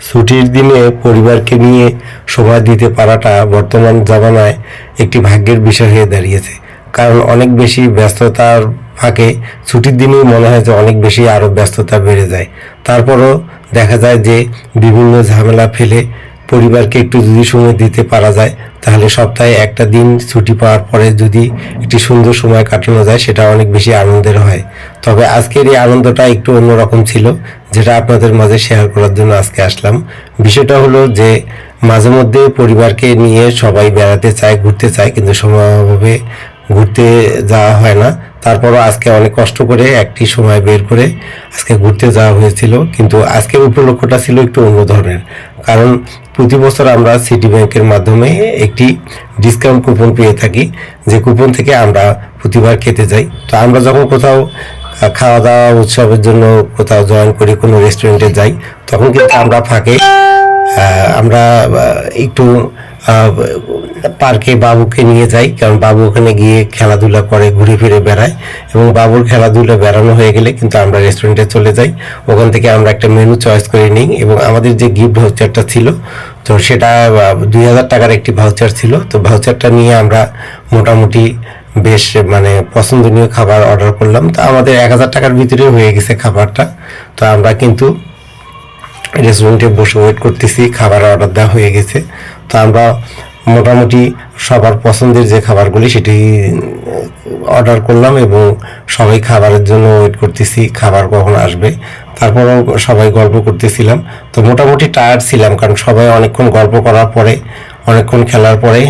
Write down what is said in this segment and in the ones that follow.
ছুটির দিনে পরিবারকে নিয়ে সময় দিতে পারাটা বর্তমান জামানায় একটি ভাগ্যের বিষয় হয়ে দাঁড়িয়েছে। কারণ অনেক বেশি ব্যস্ততার ফাঁকে ছুটির দিনেই মনে হয় যে অনেক বেশি আরও ব্যস্ততা বেড়ে যায়। তারপরও দেখা যায় যে বিভিন্ন ঝামেলা ফেলে পরিবারকে একটু যদি সময় দিতে পারা যায়, তাহলে সপ্তাহে একটা দিন ছুটি পাওয়ার পরে যদি একটি সুন্দর সময় কাটানো যায়, সেটা অনেক বেশি আনন্দের হয়। তবে আজকের এই আনন্দটা একটু অন্যরকম ছিল, যেটা আপনাদের মাঝে শেয়ার করার জন্য আজকে আসলাম। বিষয়টা হলো যে, মাঝে মধ্যে পরিবারকে নিয়ে সবাই বেড়াতে চায়, ঘুরতে চায়, কিন্তু সময় অভাবে ঘুরতে যাওয়া হয় না। তারপরও আজকে অনেক কষ্ট করে একটি সময় বের করে আজকে ঘুরতে যাওয়া হয়েছিল, কিন্তু আজকের উপলক্ষটা ছিল একটু অন্য ধরনের। কারণ প্রতি বছর আমরা সিটি ব্যাংকের মাধ্যমে একটি ডিসকাউন্ট কুপন পেয়ে থাকি। যে কুপন থেকে আমরা প্রতিবার খেতে যাই। তো আমরা যখন কোথাও খাওয়া দাওয়া উৎসবের জন্য কোথাও জয়েন করি, কোনো রেস্টুরেন্টে যাই, তখন কিন্তু আমরা ফাঁকে আমরা একটু পার্কে বাবুকে নিয়ে যাই, কারণ বাবু ওখানে গিয়ে খেলাধুলা করে, ঘুরে ফিরে বেড়ায়। এবং বাবুর খেলাধুলা বেড়ানো হয়ে গেলে কিন্তু আমরা রেস্টুরেন্টে চলে যাই। ওখান থেকে আমরা একটা মেনু চয়েস করে নিই এবং আমাদের যে গিফট ভাউচারটা ছিল, তো সেটা দুই হাজার টাকার একটি ভাউচার ছিল। তো ভাউচারটা নিয়ে আমরা মোটামুটি বেশ মানে পছন্দনীয় খাবার অর্ডার করলাম। তো আমাদের এক হাজার টাকার ভিতরে হয়ে গেছে খাবারটা। তো আমরা কিন্তু রেস্টুরেন্টে বসে ওয়েট করতেছি, খাবার অর্ডার দেওয়া হয়ে গেছে। তো আমরা মোটামুটি সবার পছন্দের যে খাবারগুলি সেটি অর্ডার করলাম এবং সবাই খাবারের জন্য ওয়েট করতেছি, খাবার কখন আসবে। তারপরেও সবাই গল্প করতেছিলাম। তো মোটামুটি টায়ার্ড ছিলাম কারণ সবাই অনেকক্ষণ গল্প করার পরে অনেকক্ষণ খেলার পরে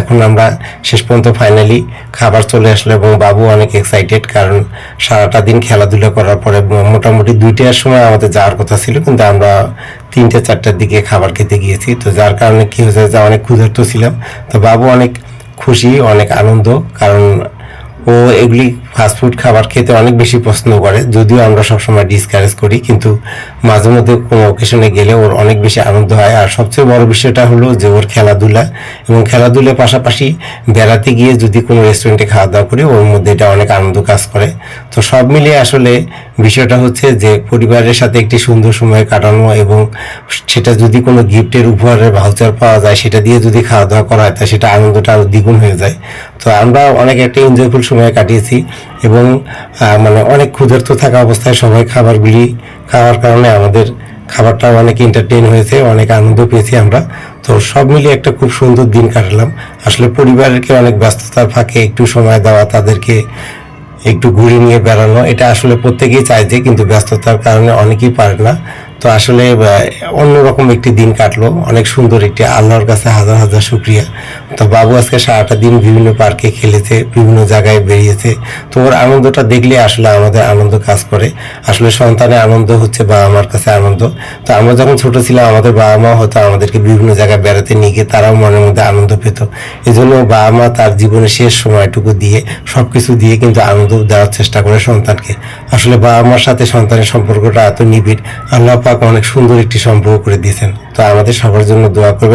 এখন আমরা শেষ পর্যন্ত ফাইনালি খাবার চলে আসলো এবং বাবু অনেক এক্সাইটেড কারণ সারাটা দিন খেলাধুলা করার পরে মোটামুটি দুইটার সময় আমাদের যাওয়ার কথা ছিল, কিন্তু আমরা তিনটে, চারটার দিকে খাবার খেতে গিয়েছি। তো যার কারণে কী হয়েছে যে অনেক ক্ষুধার্ত ছিলাম। তো বাবু অনেক খুশি, অনেক আনন্দ, কারণ ও এগুলি ফাস্টফুড খাবার খেতে অনেক বেশি পছন্দ করে, যদিও আমরা সবসময় ডিসকারেজ করি, কিন্তু মাঝে মধ্যে কোনো অকেশনে গেলে ওর অনেক বেশি আনন্দ হয়। আর সবচেয়ে বড় বিষয়টা হলো যে ওর খেলাধুলা এবং খেলাধুলার পাশাপাশি বেড়াতে গিয়ে যদি কোনো রেস্টুরেন্টে খাওয়া দাওয়া করি, ওর মধ্যে এটা অনেক আনন্দ কাজ করে। তো সব মিলিয়ে আসলে বিষয়টা হচ্ছে যে পরিবারের সাথে একটি সুন্দর সময় কাটানো এবং সেটা যদি কোনো গিফটের উপহারের ভাউচার পাওয়া যায়, সেটা দিয়ে যদি খাওয়া দাওয়া করা হয়, তা সেটা আনন্দটা আরও দ্বিগুণ হয়ে যায়। তো আমরা অনেক একটা এনজয়ফুল সময় কাটিয়েছি এবং মানে অনেক ক্ষুধার্ত থাকা অবস্থায় সবাই খাবারগুলি খাওয়ার কারণে আমাদের খাবারটা অনেক এন্টারটেইন হয়েছে, অনেক আনন্দ পেয়েছি আমরা। তো সব মিলিয়ে একটা খুব সুন্দর দিন কাটালাম। আসলে পরিবারকে অনেক ব্যস্ততার ফাঁকে একটু সময় দেওয়া, তাদেরকে একটু ঘুরে নিয়ে বেড়ানো, এটা আসলে প্রত্যেকেই যে, কিন্তু ব্যস্ততার কারণে অনেকেই পারে না। তো আসলে অন্যরকম একটি দিন কাটলো। অনেক সুন্দর একটি আল্লাহর কাছে হাজার হাজার শুক্রিয়া। তো বাবু আজকে সারাটা দিন বিভিন্ন পার্কে খেলেছে, বিভিন্ন জায়গায় বেরিয়েছে। তো ওর আনন্দটা দেখলে আসলে আমাদের আনন্দ কাজ করে। আসলে সন্তানের আনন্দ হচ্ছে বাবা মার কাছে আনন্দ। তো আমরা যখন ছোট ছিলাম, আমাদের বাবা মা হয়তো আমাদেরকে বিভিন্ন জায়গায় বেড়াতে নিয়ে গিয়ে তারাও মনের মধ্যে আনন্দ পেত। এই জন্য বাবা মা তার জীবনের শেষ সময়টুকু দিয়ে সব কিছু দিয়ে কিন্তু আনন্দ দেওয়ার চেষ্টা করে সন্তানকে। আসলে বাবা মার সাথে সন্তানের সম্পর্কটা এত নিবিড়। আল্লাহ পাক অনেক সুন্দর একটি সম্পর্ক করে দিয়েছেন। তো আমাদের সবার জন্য দোয়া করবে